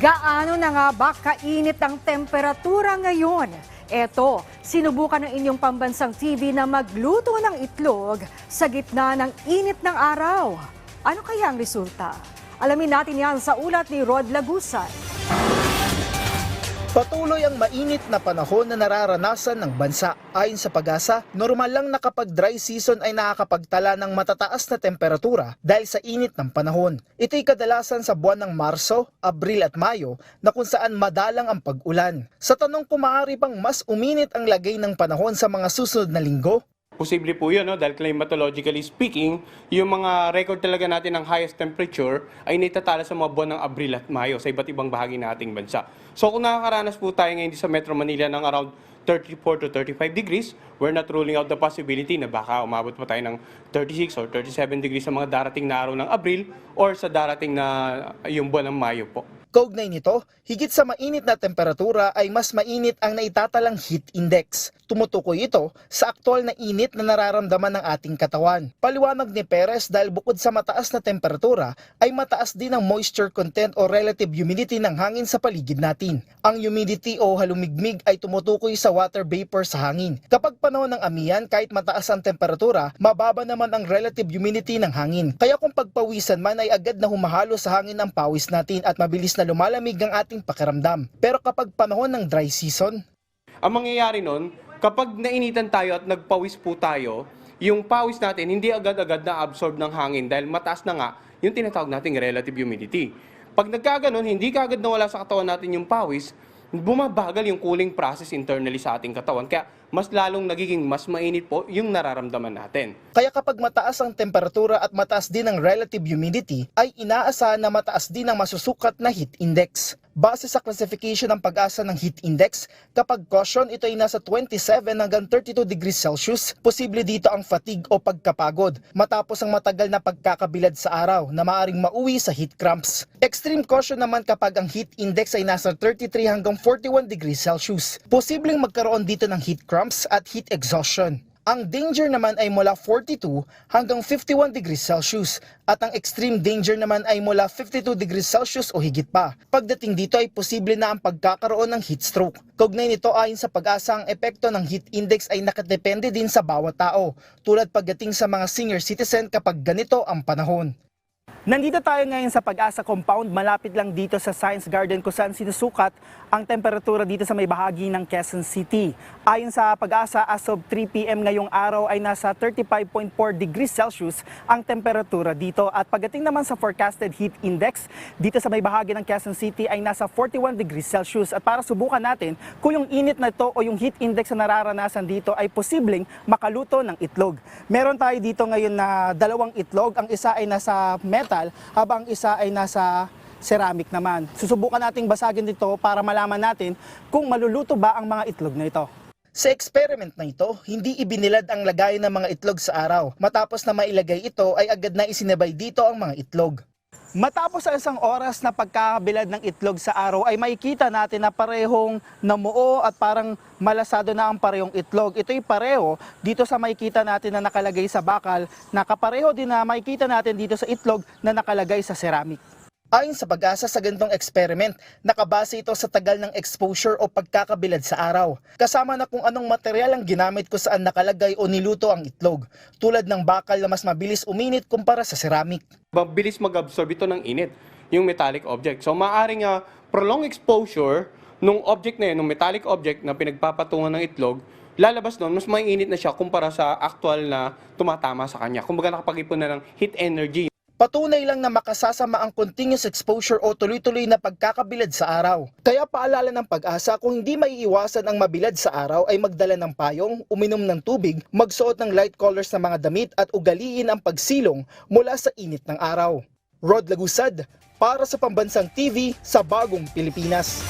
Gaano na nga ba kainit ang temperatura ngayon? Eto, sinubukan ng inyong pambansang TV na magluto ng itlog sa gitna ng init ng araw. Ano kaya ang resulta? Alamin natin yan sa ulat ni Rod Lagusan. Patuloy ang mainit na panahon na nararanasan ng bansa. Ayon sa pag-asa, normal lang na kapag dry season ay nakakapagtala ng matataas na temperatura dahil sa init ng panahon. Ito'y kadalasan sa buwan ng Marso, Abril at Mayo na kung saan madalang ang pag-ulan. Sa tanong kung maaari bang mas uminit ang lagay ng panahon sa mga susunod na linggo, Posible po yun, no? dahil climatologically speaking, yung mga record talaga natin ng highest temperature ay naitatala sa mga buwan ng Abril at Mayo sa iba't ibang bahagi ng ating bansa. So kung nakakaranas po tayo ngayon sa Metro Manila ng around 34 to 35 degrees, we're not ruling out the possibility na baka umabot pa tayo ng 36 or 37 degrees sa mga darating na araw ng Abril or sa darating na yung buwan ng Mayo po. Kaugnay nito, higit sa mainit na temperatura ay mas mainit ang naitatalang heat index. Tumutukoy ito sa aktual na init na nararamdaman ng ating katawan. Paliwanag ni Perez dahil bukod sa mataas na temperatura ay mataas din ang moisture content o relative humidity ng hangin sa paligid natin. Ang humidity o halumigmig ay tumutukoy sa water vapor sa hangin. Kapag panahon ng amihan, kahit mataas ang temperatura, mababa naman ang relative humidity ng hangin. Kaya kung pagpawisan man ay agad na humahalo sa hangin ang pawis natin at mabilis na lumalamig ang ating pakiramdam. Pero kapag panahon ng dry season, Ang mangyayari nun, kapag nainitan tayo at nagpawis po tayo, yung pawis natin hindi agad-agad na absorb ng hangin dahil mataas na nga yung tinatawag nating relative humidity. Pag nagkaganon, hindi ka agad nawala sa katawan natin yung pawis, bumabagal yung cooling process internally sa ating katawan. Kaya mas lalong nagiging mas mainit po yung nararamdaman natin. Kaya kapag mataas ang temperatura at mataas din ang relative humidity, ay inaasahan na mataas din ang masusukat na heat index. Base sa classification ng pag-asa ng heat index, kapag caution ito ay nasa 27 hanggang 32 degrees Celsius, posible dito ang fatigue o pagkapagod matapos ang matagal na pagkakabilad sa araw na maaring mauwi sa heat cramps. Extreme caution naman kapag ang heat index ay nasa 33 hanggang 41 degrees Celsius. Posibleng magkaroon dito ng heat cramps at heat exhaustion. Ang danger naman ay mula 42 hanggang 51 degrees Celsius at ang extreme danger naman ay mula 52 degrees Celsius o higit pa. Pagdating dito ay posible na ang pagkakaroon ng heat stroke. Kaugnay nito ayon sa pag-asa ang epekto ng heat index ay nakadepende din sa bawat tao, tulad pagdating sa mga senior citizen kapag ganito ang panahon. Nandito tayo ngayon sa Pag-asa Compound, malapit lang dito sa Science Garden kung saan sinusukat ang temperatura dito sa may bahagi ng Quezon City. Ayon sa Pag-asa, as of 3 p.m. ngayong araw ay nasa 35.4 degrees Celsius ang temperatura dito. At pagdating naman sa forecasted heat index, dito sa may bahagi ng Quezon City ay nasa 41 degrees Celsius. At para subukan natin kung yung init na ito o yung heat index na nararanasan dito ay posibleng makaluto ng itlog. Meron tayo dito ngayon na dalawang itlog. Ang isa ay nasa metal habang ang isa ay nasa ceramic naman. Susubukan nating basagin dito para malaman natin kung maluluto ba ang mga itlog na ito. Sa experiment na ito, hindi ibinilad ang lagayan ng mga itlog sa araw. Matapos na mailagay ito ay agad na isinabay dito ang mga itlog. Matapos ang isang oras na pagkakabilad ng itlog sa araw ay makikita natin na parehong namuo at parang malasado na ang parehong itlog. Ito'y pareho dito sa makikita natin na nakalagay sa bakal na kapareho din na makikita natin dito sa itlog na nakalagay sa ceramic. Ayon sa pag-asa sa ganitong experiment, nakabase ito sa tagal ng exposure o pagkakabilad sa araw. Kasama na kung anong material ang ginamit kung saan nakalagay o niluto ang itlog, tulad ng bakal na mas mabilis uminit kumpara sa ceramic. Mabilis mag-absorb ito ng init, yung metallic object. So maaaring uh, prolonged exposure nung object na yun, metallic object na pinagpapatungan ng itlog, lalabas nun, mas mainit na siya kumpara sa actual na tumatama sa kanya. Kumbaga nakapag-ipon na ng heat energy Patunay lang na makasasama ang continuous exposure o tuloy-tuloy na pagkakabilad sa araw. Kaya paalala ng pag-asa kung hindi maiiwasan ang mabilad sa araw ay magdala ng payong, uminom ng tubig, magsuot ng light colors na mga damit at ugaliin ang pagsilong mula sa init ng araw. Rod Lagusad, para sa Pambansang TV sa Bagong Pilipinas.